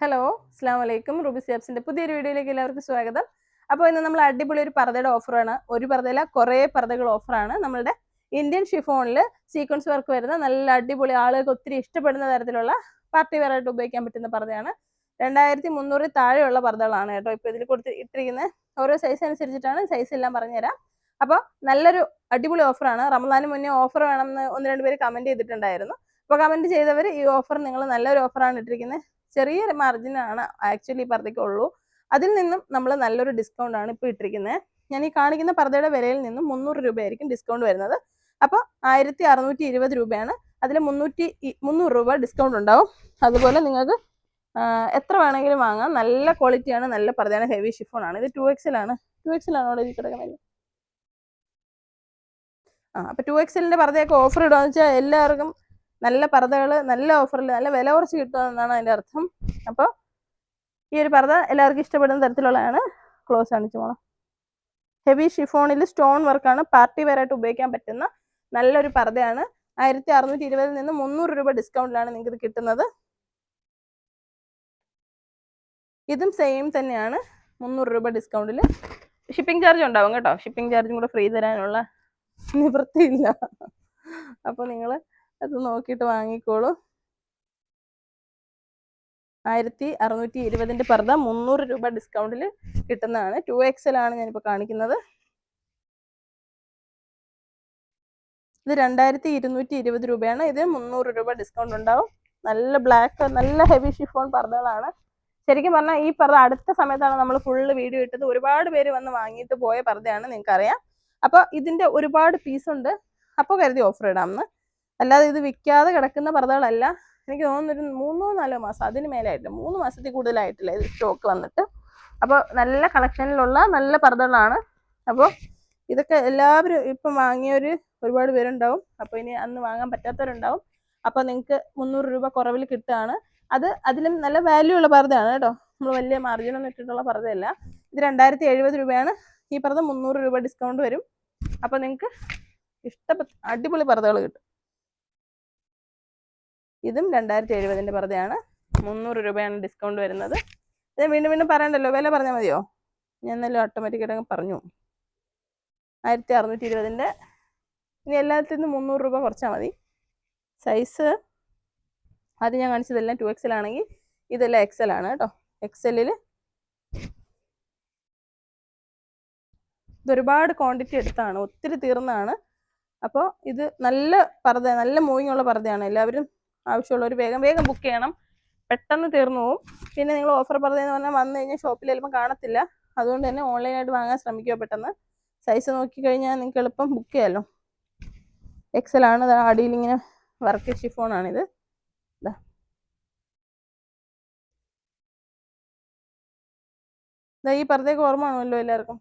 Hello അസ്സാം വലൈക്കും Ruby സിയാബ്സിന്റെ പുതിയൊരു വീഡിയോയിലേക്ക് എല്ലാവർക്കും സ്വാഗതം. അപ്പോൾ ഇന്ന് നമ്മൾ അടിപൊളി ഒരു പർദ്ദയുടെ ഓഫറാണ് ഒരു പർദ്ദയില കുറേ പർദ്ദകൾ ഓഫറാണ് നമ്മളുടെ ഇന്ത്യൻ ഷിഫോണിൽ സീക്വൻസ് വർക്ക് വരുന്ന നല്ല അടിപൊളി ആളുകൾക്ക് ഒത്തിരി ഇഷ്ടപ്പെടുന്ന തരത്തിലുള്ള പാർട്ടി വെയർ ആയിട്ട് ഉപയോഗിക്കാൻ പറ്റുന്ന പർദ്ദയാണ്. രണ്ടായിരത്തി മുന്നൂറിൽ താഴെയുള്ള പർദ്ദകളാണ് കേട്ടോ ഇപ്പോൾ ഇതിൽ കൊടുത്ത് ഇട്ടിരിക്കുന്നത് ഓരോ സൈസ് അനുസരിച്ചിട്ടാണ് സൈസ് എല്ലാം പറഞ്ഞുതരാം. അപ്പോൾ നല്ലൊരു അടിപൊളി ഓഫറാണ് റമദാന് മുന്നേ ഓഫർ വേണമെന്ന് ഒന്ന് രണ്ട് പേര് കമന്റ് ചെയ്തിട്ടുണ്ടായിരുന്നു. അപ്പോൾ കമന്റ് ചെയ്തവർ ഈ ഓഫർ നിങ്ങൾ നല്ലൊരു ഓഫറാണ് ഇട്ടിരിക്കുന്നത് ചെറിയൊരു മാർജിനാണ് ആക്ച്വലി ഈ അതിൽ നിന്നും നമ്മൾ നല്ലൊരു ഡിസ്കൗണ്ട് ആണ് ഇപ്പോൾ ഇട്ടിരിക്കുന്നത് ഞാൻ ഈ കാണിക്കുന്ന പർദ്ദയുടെ വിലയിൽ നിന്നും മുന്നൂറ് രൂപയായിരിക്കും ഡിസ്കൗണ്ട് വരുന്നത്. അപ്പോൾ ആയിരത്തി അറുന്നൂറ്റി ഇരുപത് രൂപയാണ്. അതിൽ മുന്നൂറ്റി മുന്നൂറ് രൂപ ഡിസ്കൗണ്ട് ഉണ്ടാവും. അതുപോലെ നിങ്ങൾക്ക് എത്ര വേണമെങ്കിലും വാങ്ങാം. നല്ല ക്വാളിറ്റിയാണ് നല്ല പർദ്ദയാണ് ഹെവി ഷിഫോൺ ആണ്. ഇത് ടു എക്സിലാണ് ടു എക്സിലാണ് അവിടെ കിടക്കുന്നത് ആ അപ്പോൾ ടു എക്സലിന്റെ പർദ്ദയൊക്കെ ഓഫർ ഇടുകയെന്ന് വെച്ചാൽ എല്ലാവർക്കും നല്ല പർദ്ദകൾ നല്ല ഓഫറിൽ നല്ല വില കുറച്ച് കിട്ടുമെന്നാണ് അതിന്റെ അർത്ഥം. അപ്പോൾ ഈ ഒരു പർദ്ദ എല്ലാവർക്കും ഇഷ്ടപ്പെടുന്ന തരത്തിലുള്ളതാണ് ക്ലോസ് കാണിച്ചു പോണം ഹെവി ഷിഫോണിൽ സ്റ്റോൺ വർക്കാണ് പാർട്ടി വെയർ ആയിട്ട് ഉപയോഗിക്കാൻ പറ്റുന്ന നല്ലൊരു പർദ്ദയാണ്. ആയിരത്തി അറുന്നൂറ്റി ഇരുപതിൽ നിന്ന് മുന്നൂറ് രൂപ ഡിസ്കൗണ്ടിലാണ് നിങ്ങൾക്ക് ഇത് കിട്ടുന്നത്. ഇതും സെയിം തന്നെയാണ്. മുന്നൂറ് രൂപ ഡിസ്കൗണ്ടിൽ ഷിപ്പിംഗ് ചാർജ് ഉണ്ടാവും കേട്ടോ. ഷിപ്പിംഗ് ചാർജും കൂടെ ഫ്രീ തരാനുള്ള നിവൃത്തിയില്ല. അപ്പോൾ നിങ്ങൾ അത് നോക്കിയിട്ട് വാങ്ങിക്കോളൂ. ആയിരത്തി അറുന്നൂറ്റി ഇരുപതിന്റെ പർദ്ദ മുന്നൂറ് രൂപ ഡിസ്കൗണ്ടിൽ കിട്ടുന്നതാണ്. ടു എക്സൽ ആണ് ഞാനിപ്പോൾ കാണിക്കുന്നത്. ഇത് രണ്ടായിരത്തി ഇരുന്നൂറ്റി ഇരുപത് രൂപയാണ്. ഇത് മുന്നൂറ് രൂപ ഡിസ്കൗണ്ട് ഉണ്ടാവും. നല്ല ബ്ലാക്ക് നല്ല ഹെവി ഷിഫോൺ പർദ്ദകളാണ്. ശരിക്കും പറഞ്ഞാൽ ഈ പർദ്ദ അടുത്ത സമയത്താണ് നമ്മൾ ഫുള്ള് വീഡിയോ ഇട്ടത്. ഒരുപാട് പേര് വന്ന് വാങ്ങിയിട്ട് പോയ പർദ്ദയാണ് നിങ്ങൾക്കറിയാം. അപ്പോൾ ഇതിന്റെ ഒരുപാട് പീസ് ഉണ്ട്. അപ്പോൾ കരുതി ഓഫർ ഇടാമെന്ന് അല്ലാതെ ഇത് വിൽക്കാതെ കിടക്കുന്ന പർദ്ദകളല്ല. എനിക്ക് തോന്നുന്നു ഒരു മൂന്നോ നാലോ മാസം അതിന് മേലായിട്ടില്ല മൂന്ന് മാസത്തിൽ കൂടുതലായിട്ടില്ല ഇത് സ്റ്റോക്ക് വന്നിട്ട്. അപ്പോൾ നല്ല കളക്ഷനിലുള്ള നല്ല പർദ്ദകളാണ്. അപ്പോൾ ഇതൊക്കെ എല്ലാവരും ഇപ്പം വാങ്ങിയവർ ഒരുപാട് പേരുണ്ടാവും. അപ്പോൾ ഇനി അന്ന് വാങ്ങാൻ പറ്റാത്തവരുണ്ടാവും. അപ്പോൾ നിങ്ങൾക്ക് മുന്നൂറ് രൂപ കുറവിൽ കിട്ടുകയാണ്. അത് അതിലും നല്ല വാല്യൂ ഉള്ള പർദ്ദയാണ് കേട്ടോ. നമ്മൾ വലിയ മാർജിനൊന്നും ഇട്ടിട്ടുള്ള പർദ്ദയല്ല. ഇത് രണ്ടായിരത്തി എഴുപത് രൂപയാണ്. ഈ പർദ്ദ മുന്നൂറ് രൂപ ഡിസ്കൗണ്ട് വരും. അപ്പോൾ നിങ്ങൾക്ക് ഇഷ്ടപ്പെട്ട അടിപൊളി പർദ്ദകൾ കിട്ടും. ഇതും രണ്ടായിരത്തി എഴുപതിന്റെ പർദ്ദയാണ് മുന്നൂറ് രൂപയാണ് ഡിസ്കൗണ്ട് വരുന്നത്. ഇത് വീണ്ടും വീണ്ടും പറയണ്ടല്ലോ വില പറഞ്ഞാൽ മതിയോ? ഞാൻ നല്ല ഓട്ടോമാറ്റിക്കായിട്ട് പറഞ്ഞു ആയിരത്തി അറുന്നൂറ്റി ഇരുപതിന്റെ ഇനി എല്ലാത്തിൽ നിന്നും മുന്നൂറ് രൂപ കുറച്ചാൽ മതി. സൈസ് അത് ഞാൻ കാണിച്ചതെല്ലാം ടു എക്സൽ ആണെങ്കിൽ ഇതെല്ലാം എക്സൽ ആണ് കേട്ടോ. എക്സലിൽ ഇതൊരുപാട് ക്വാണ്ടിറ്റി എടുത്താണ് ഒത്തിരി തീർന്നാണ് അപ്പോൾ ഇത് നല്ല പർദ്ദ നല്ല മൂവിങ്ങുള്ള പർദ്ദയാണ്. എല്ലാവരും ആവശ്യമുള്ളവർ വേഗം വേഗം ബുക്ക് ചെയ്യണം. പെട്ടെന്ന് തീർന്നു പോകും പിന്നെ നിങ്ങൾ ഓഫർ പറഞ്ഞതെന്ന് പറഞ്ഞാൽ വന്നു കഴിഞ്ഞാൽ ഷോപ്പിൽ ചിലപ്പോൾ കാണത്തില്ല. അതുകൊണ്ട് തന്നെ ഓൺലൈനായിട്ട് വാങ്ങാൻ ശ്രമിക്കുക പെട്ടെന്ന്? സൈസ് നോക്കി കഴിഞ്ഞാൽ നിങ്ങൾക്ക് എളുപ്പം ബുക്ക് ചെയ്യാമല്ലോ അടിയിൽ ഇങ്ങനെ വർക്ക് ഇതാ ഇതാ ഈ പറഞ്ഞേക്ക് ഓർമ്മ ആണല്ലോ എല്ലാവർക്കും.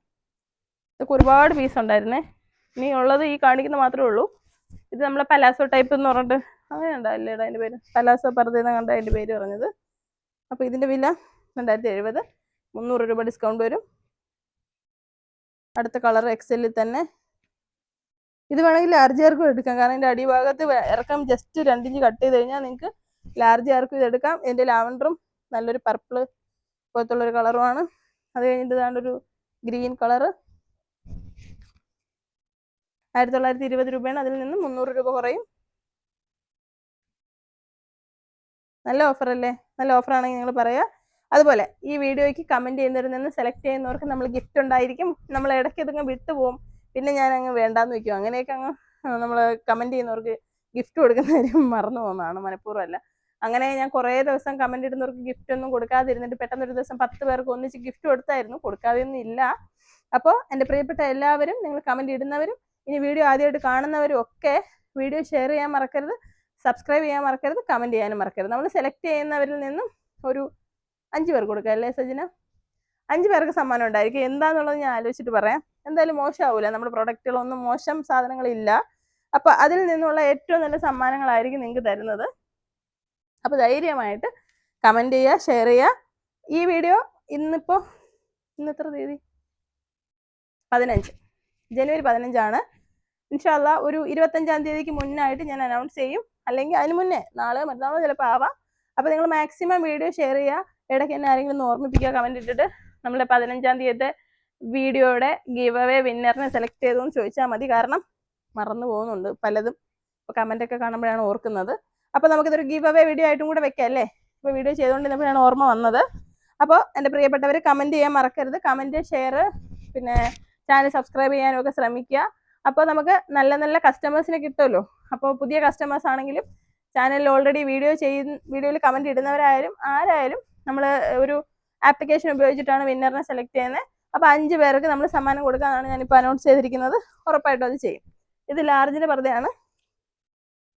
ഇതൊക്കെ ഒരുപാട് പീസ് ഉണ്ടായിരുന്നേ. ഇനി ഉള്ളത് ഈ കാണിക്കുന്ന മാത്രമേ ഉള്ളൂ. ഇത് നമ്മളെ പലാസോ ടൈപ്പ് എന്ന് പറഞ്ഞിട്ട് അങ്ങനെ ഉണ്ടാവില്ലേടാ അതിന്റെ പേര്? കലാസ എന്ന് കണ്ട അതിന്റെ പേര് പറഞ്ഞത്. അപ്പോൾ ഇതിന്റെ വില രണ്ടായിരത്തി എഴുപത്. മുന്നൂറ് രൂപ ഡിസ്കൗണ്ട് വരും. അടുത്ത കളർ എക്സലിൽ തന്നെ. ഇത് വേണമെങ്കിൽ ലാർജ് ആർക്കും എടുക്കാം. കാരണം ഇതിന്റെ അടിഭാഗത്ത് ഇറക്കം ജസ്റ്റ് രണ്ടിഞ്ച് കട്ട് ചെയ്ത് കഴിഞ്ഞാൽ നിങ്ങൾക്ക് ലാർജ് ആർക്കും ഇതെടുക്കാം എന്റെ ലാവൻഡറും നല്ലൊരു പർപ്പിൾ പോലത്തുള്ളൊരു കളറുമാണ് അത് കഴിഞ്ഞിട്ട് ഒരു ഗ്രീൻ കളർ ആയിരത്തി തൊള്ളായിരത്തി ഇരുപത് രൂപയാണ് അതിൽ നിന്ന് മുന്നൂറ് രൂപ കുറയും. നല്ല ഓഫർ അല്ലേ നല്ല ഓഫർ ആണെങ്കിൽ നിങ്ങൾ പറയുക. അതുപോലെ ഈ വീഡിയോയ്ക്ക് കമന്റ് ചെയ്യുന്നവരിൽ നിന്ന് സെലക്ട് ചെയ്യുന്നവർക്ക് നമ്മൾ ഗിഫ്റ്റ് ഉണ്ടായിരിക്കും. നമ്മൾ ഇടയ്ക്ക് ഇതങ്ങ് വിട്ടുപോകും പിന്നെ ഞാൻ അങ്ങ് വേണ്ടാന്ന് വയ്ക്കും. അങ്ങനെയൊക്കെ അങ്ങ് നമ്മൾ കമന്റ് ചെയ്യുന്നവർക്ക് ഗിഫ്റ്റ് കൊടുക്കുന്ന കാര്യം മറന്നു പോകുന്നതാണ്. മനഃപൂർവം അല്ല അങ്ങനെ ഞാൻ കുറേ ദിവസം കമന്റ് ഇടുന്നവർക്ക് ഗിഫ്റ്റ് ഒന്നും കൊടുക്കാതിരുന്നിട്ട് പെട്ടെന്ന് ഒരു ദിവസം പത്ത് പേർക്ക് ഒന്നിച്ച് ഗിഫ്റ്റ് കൊടുത്തായിരുന്നു. കൊടുക്കാതെയൊന്നും ഇല്ല. അപ്പോൾ എന്റെ പ്രിയപ്പെട്ട എല്ലാവരും നിങ്ങൾ കമന്റ് ഇടുന്നവരും ഇനി വീഡിയോ ആദ്യമായിട്ട് കാണുന്നവരും ഒക്കെ വീഡിയോ ഷെയർ ചെയ്യാൻ മറക്കരുത്. സബ്സ്ക്രൈബ് ചെയ്യാൻ മറക്കരുത് കമന്റ് ചെയ്യാനും മറക്കരുത്. നമ്മൾ സെലക്ട് ചെയ്യുന്നവരിൽ നിന്നും ഒരു അഞ്ച് പേർക്ക് കൊടുക്കുക അല്ലേ സജിന? അഞ്ച് പേർക്ക് സമ്മാനം ഉണ്ടായിരിക്കും. എന്താണെന്നുള്ളത് ഞാൻ ആലോചിച്ചിട്ട് പറയാം. എന്തായാലും മോശമാവില്ല നമ്മുടെ പ്രൊഡക്റ്റുകളൊന്നും മോശം സാധനങ്ങളില്ല. അപ്പോൾ അതിൽ നിന്നുള്ള ഏറ്റവും നല്ല സമ്മാനങ്ങളായിരിക്കും നിങ്ങൾക്ക് തരുന്നത്. അപ്പോൾ ധൈര്യമായിട്ട് കമന്റ് ചെയ്യുക ഷെയർ ചെയ്യുക. ഈ വീഡിയോ ഇന്നിപ്പോൾ ഇന്ന് എത്ര തീയതി? പതിനഞ്ച്. ജനുവരി പതിനഞ്ചാണ്. ഇൻഷാല്ല ഒരു ഇരുപത്തഞ്ചാം തീയതിക്ക് മുന്നായിട്ട് ഞാൻ അനൗൺസ് ചെയ്യും. അല്ലെങ്കിൽ അതിന് മുന്നേ നാളെ മറ്റന്നാളോ ചിലപ്പോൾ ആവാം. അപ്പോൾ നിങ്ങൾ മാക്സിമം വീഡിയോ ഷെയർ ചെയ്യുക. ഇടയ്ക്ക് എന്നെ ആരെങ്കിലും ഓർമ്മിപ്പിക്കുക കമന്റ് ഇട്ടിട്ട് നമ്മുടെ പതിനഞ്ചാം തീയതി വീഡിയോയുടെ ഗീവ് അവേ വിന്നറിനെ സെലക്ട് ചെയ്തു എന്ന് ചോദിച്ചാൽ മതി. കാരണം മറന്നു പോകുന്നുണ്ട് പലതും. ഇപ്പോൾ കമന്റൊക്കെ കാണുമ്പോഴാണ് ഓർക്കുന്നത്. അപ്പോൾ നമുക്കിതൊരു ഗീവ് അവേ വീഡിയോ ആയിട്ടും കൂടെ വെക്കാം അല്ലേ? ഇപ്പോൾ വീഡിയോ ചെയ്തുകൊണ്ടിരുന്നപ്പോഴാണ് ഓർമ്മ വന്നത്. അപ്പോൾ എന്റെ പ്രിയപ്പെട്ടവർ കമന്റ് ചെയ്യാൻ മറക്കരുത്. കമന്റ് ഷെയർ പിന്നെ ചാനൽ സബ്സ്ക്രൈബ് ചെയ്യാനും ഒക്കെ ശ്രമിക്കുക. അപ്പോൾ നമുക്ക് നല്ല നല്ല കസ്റ്റമേഴ്സിനെ കിട്ടുമല്ലോ. അപ്പോൾ പുതിയ കസ്റ്റമേഴ്സ് ആണെങ്കിലും ചാനലിൽ ഓൾറെഡി വീഡിയോ ചെയ്യുന്ന വീഡിയോയിൽ കമന്റ് ഇടുന്നവരായാലും ആരായാലും നമ്മൾ ഒരു ആപ്ലിക്കേഷൻ ഉപയോഗിച്ചിട്ടാണ് വിന്നറിനെ സെലക്ട് ചെയ്യുന്നത് അപ്പോൾ അഞ്ച് പേർക്ക് നമ്മൾ സമ്മാനം കൊടുക്കാനാണ് ഞാനിപ്പോൾ അനൗൺസ് ചെയ്തിരിക്കുന്നത്. ഉറപ്പായിട്ടും അത് ചെയ്യും. ഇത് ലാർജിന്റെ പർദ്ദയാണ്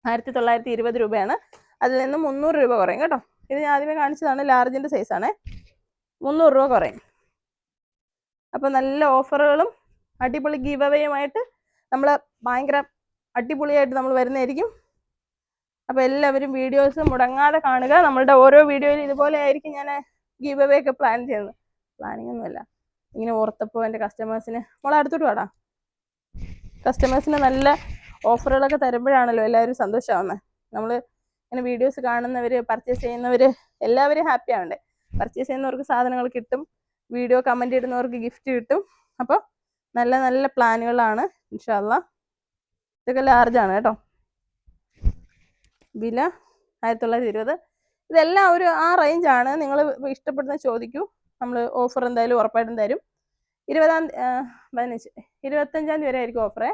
ആയിരത്തി തൊള്ളായിരത്തി ഇരുപത് രൂപയാണ്. അതിൽ നിന്ന് മുന്നൂറ് രൂപ കുറയും കേട്ടോ. ഇത് ഞാൻ ആദ്യമേ കാണിച്ചതാണ് ലാർജിന്റെ സൈസാണ് മുന്നൂറ് രൂപ കുറയും. അപ്പോൾ നല്ല ഓഫറുകളും അടിപൊളി ഗീവ് നമ്മൾ ഭയങ്കര അടിപൊളിയായിട്ട് നമ്മൾ വരുന്നതായിരിക്കും. അപ്പോൾ എല്ലാവരും വീഡിയോസ് മുടങ്ങാതെ കാണുക. നമ്മളുടെ ഓരോ വീഡിയോയിലും ഇതുപോലെ ആയിരിക്കും ഞാൻ ഗീവ് അവേ ഒക്കെ പ്ലാൻ ചെയ്യുന്നത്. പ്ലാനിങ് ഒന്നുമല്ല ഇങ്ങനെ ഓർത്തപ്പോൾ എന്റെ കസ്റ്റമേഴ്സിന് മോളെ അടുത്തോട്ട് വാടാ. കസ്റ്റമേഴ്സിന് നല്ല ഓഫറുകളൊക്കെ തരുമ്പോഴാണല്ലോ എല്ലാവരും സന്തോഷമാവുന്നത് നമ്മൾ ഇങ്ങനെ വീഡിയോസ് കാണുന്നവർ പർച്ചേസ് ചെയ്യുന്നവർ എല്ലാവരും ഹാപ്പി ആവണ്ടേ. പർച്ചേസ് ചെയ്യുന്നവർക്ക് സാധനങ്ങൾ കിട്ടും. വീഡിയോ കമന്റ് ഇടുന്നവർക്ക് ഗിഫ്റ്റ് കിട്ടും. അപ്പോൾ നല്ല നല്ല പ്ലാനുകളാണ് ഇൻഷാല്ല ഇതൊക്കെ ലാർജാണ് കേട്ടോ. വില ആയിരത്തി തൊള്ളായിരത്തി ഇരുപത് ഇതെല്ലാം ഒരു ആ റേഞ്ചാണ് നിങ്ങൾ ഇഷ്ടപ്പെടുന്ന ചോദിക്കൂ. നമ്മൾ ഓഫർ എന്തായാലും ഉറപ്പായിട്ടും തരും. ഇരുപതാം പതിനഞ്ച് ഇരുപത്തഞ്ചാം തീയതി വരെ ആയിരിക്കും ഓഫറേ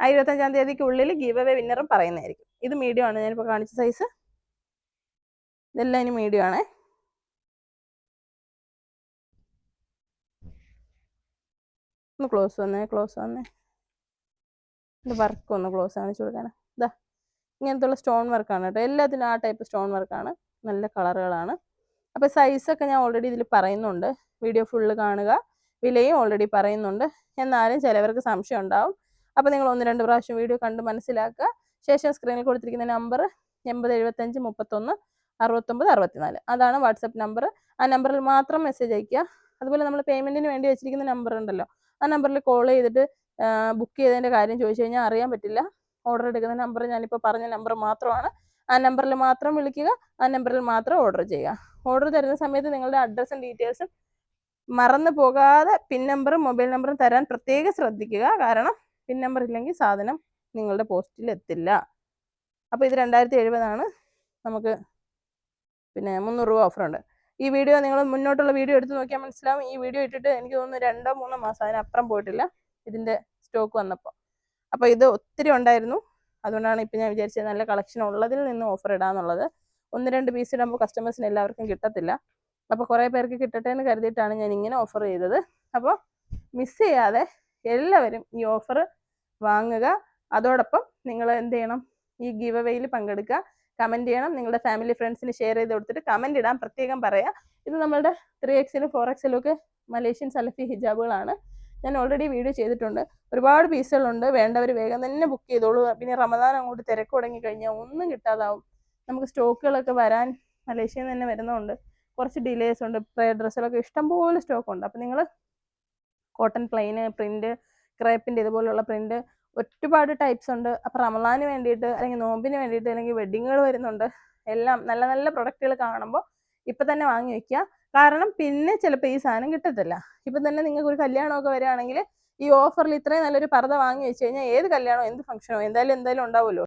ആ ഇരുപത്തഞ്ചാം തീയതിക്കുള്ളിൽ ഗീവ് അവേ വിന്നറും പറയുന്നതായിരിക്കും. ഇത് മീഡിയം ആണ്. ഞാനിപ്പോൾ കാണിച്ച സൈസ് ഇതെല്ലാം ഇനി മീഡിയം ആണേ. ഒന്ന് ക്ലോസ് വന്നേ ക്ലോസ് വന്നേ. ഇത് വർക്ക് ഒന്ന് ക്ലോസ് കാണിച്ചു കൊടുക്കാനാ. ഇതാ ഇങ്ങനത്തുള്ള സ്റ്റോൺ വർക്കാണ് കേട്ടോ. എല്ലാത്തിനും ആ ടൈപ്പ് സ്റ്റോൺ വർക്കാണ് നല്ല കളറുകളാണ് അപ്പോൾ സൈസൊക്കെ ഞാൻ ഓൾറെഡി ഇതിൽ പറയുന്നുണ്ട്. വീഡിയോ ഫുള്ള് കാണുക. വിലയും ഓൾറെഡി പറയുന്നുണ്ട്. എന്നാലും ചിലവർക്ക് സംശയം ഉണ്ടാവും. അപ്പോൾ നിങ്ങൾ ഒന്ന് രണ്ട് പ്രാവശ്യം വീഡിയോ കണ്ട് മനസ്സിലാക്കുക. ശേഷം സ്ക്രീനിൽ കൊടുത്തിരിക്കുന്ന നമ്പർ എൺപത് എഴുപത്തഞ്ച് മുപ്പത്തൊന്ന് അറുപത്തൊമ്പത് അറുപത്തിനാല്. അതാണ് വാട്സപ്പ് നമ്പർ ആ നമ്പറിൽ മാത്രം മെസ്സേജ് അയക്കുക അതുപോലെ നമ്മൾ പേയ്മെന്റിന് വേണ്ടി വെച്ചിരിക്കുന്ന നമ്പർ ഉണ്ടല്ലോ. ആ നമ്പറിൽ കോൾ ചെയ്തിട്ട് ബുക്ക് ചെയ്തതിന്റെ കാര്യം ചോദിച്ചു കഴിഞ്ഞാൽ അറിയാൻ പറ്റില്ല. ഓർഡർ എടുക്കുന്ന നമ്പർ ഞാനിപ്പോൾ പറഞ്ഞ നമ്പർ മാത്രമാണ്. ആ നമ്പറിൽ മാത്രം വിളിക്കുക ആ നമ്പറിൽ മാത്രം ഓർഡർ ചെയ്യുക. ഓർഡർ തരുന്ന സമയത്ത് നിങ്ങളുടെ അഡ്രസ്സും ഡീറ്റെയിൽസും മറന്നു പോകാതെ പിൻ നമ്പറും മൊബൈൽ നമ്പറും തരാൻ പ്രത്യേകം ശ്രദ്ധിക്കുക. കാരണം പിൻ നമ്പർ ഇല്ലെങ്കിൽ സാധനം നിങ്ങളുടെ പോസ്റ്റിൽ എത്തില്ല. അപ്പോൾ ഇത് രണ്ടായിരത്തി എഴുപതാണ് നമുക്ക് പിന്നെ മുന്നൂറ് രൂപ ഓഫറുണ്ട് ഈ വീഡിയോ നിങ്ങൾ മുന്നോട്ടുള്ള വീഡിയോ എടുത്ത് നോക്കിയാൽ മനസ്സിലാവും. ഈ വീഡിയോ ഇട്ടിട്ട് എനിക്ക് തോന്നുന്നു രണ്ടോ മൂന്നോ മാസം അതിനപ്പുറം പോയിട്ടില്ല. ഇതിന്റെ സ്റ്റോക്ക് വന്നപ്പോൾ അപ്പോൾ ഇത് ഒത്തിരി ഉണ്ടായിരുന്നു. അതുകൊണ്ടാണ് ഇപ്പം ഞാൻ വിചാരിച്ചത് നല്ല കളക്ഷൻ ഉള്ളതിൽ നിന്ന് ഓഫർ ഇടാന്നുള്ളത്. ഒന്ന് രണ്ട് പീസ് ഇടുമ്പോൾ കസ്റ്റമേഴ്സിന് എല്ലാവർക്കും കിട്ടത്തില്ല. അപ്പോൾ കുറേ പേർക്ക് കിട്ടട്ടെ എന്ന് കരുതിയിട്ടാണ് ഞാൻ ഇങ്ങനെ ഓഫർ ചെയ്തത്. അപ്പോൾ മിസ് ചെയ്യാതെ എല്ലാവരും ഈ ഓഫർ വാങ്ങുക. അതോടൊപ്പം നിങ്ങൾ എന്ത് ചെയ്യണം? ഈ ഗീവ് അവയിൽ പങ്കെടുക്കുക. കമന്റ് ചെയ്യണം. നിങ്ങളുടെ ഫാമിലി ഫ്രണ്ട്സിന് ഷെയർ ചെയ്ത് കൊടുത്തിട്ട് കമന്റ് ഇടാൻ പ്രത്യേകം പറയാം. ഇത് നമ്മളുടെ ത്രീ എക്സിലും ഫോർ എക്സിലും ഒക്കെ മലേഷ്യൻ സലഫി ഹിജാബുകളാണ്. ഞാൻ ഓൾറെഡി വീഡിയോ ചെയ്തിട്ടുണ്ട്. ഒരുപാട് പീസുകളുണ്ട് വേണ്ടവർ വേഗം തന്നെ ബുക്ക് ചെയ്തോളൂ. പിന്നെ റമദാൻ അങ്ങോട്ട് തിരക്ക് തുടങ്ങി കഴിഞ്ഞാൽ ഒന്നും കിട്ടാതാവും. നമുക്ക് സ്റ്റോക്കുകളൊക്കെ വരാൻ മലേഷ്യയിൽ നിന്ന് തന്നെ വരുന്നതുകൊണ്ട് കുറച്ച് ഡിലേസ് ഉണ്ട്. പ്രേ ഡ്രസ്സുകളൊക്കെ ഇഷ്ടംപോലെ സ്റ്റോക്ക് ഉണ്ട്. അപ്പം നിങ്ങൾ കോട്ടൺ പ്ലെയിന് പ്രിന്റ് ക്രേപ്പിന്റെ ഇതുപോലുള്ള പ്രിന്റ് ഒരുപാട് ടൈപ്സ് ഉണ്ട്. അപ്പോൾ റമദാന് വേണ്ടിയിട്ട് അല്ലെങ്കിൽ നോമ്പിന് വേണ്ടിയിട്ട് അല്ലെങ്കിൽ വെഡിങ്ങുകൾ വരുന്നുണ്ട്. എല്ലാം നല്ല നല്ല പ്രൊഡക്റ്റുകൾ കാണുമ്പോൾ ഇപ്പം തന്നെ വാങ്ങി വെക്കുക കാരണം പിന്നെ ചിലപ്പോൾ ഈ സാധനം കിട്ടത്തില്ല. ഇപ്പം തന്നെ നിങ്ങൾക്ക് ഒരു കല്യാണമൊക്കെ വരികയാണെങ്കിൽ ഈ ഓഫറിൽ ഇത്രയും നല്ലൊരു പർദ്ദ വാങ്ങി വെച്ച് കഴിഞ്ഞാൽ ഏത് കല്യാണമോ എന്ത് ഫംഗ്ഷനോ എന്തായാലും എന്തായാലും ഉണ്ടാവുമല്ലോ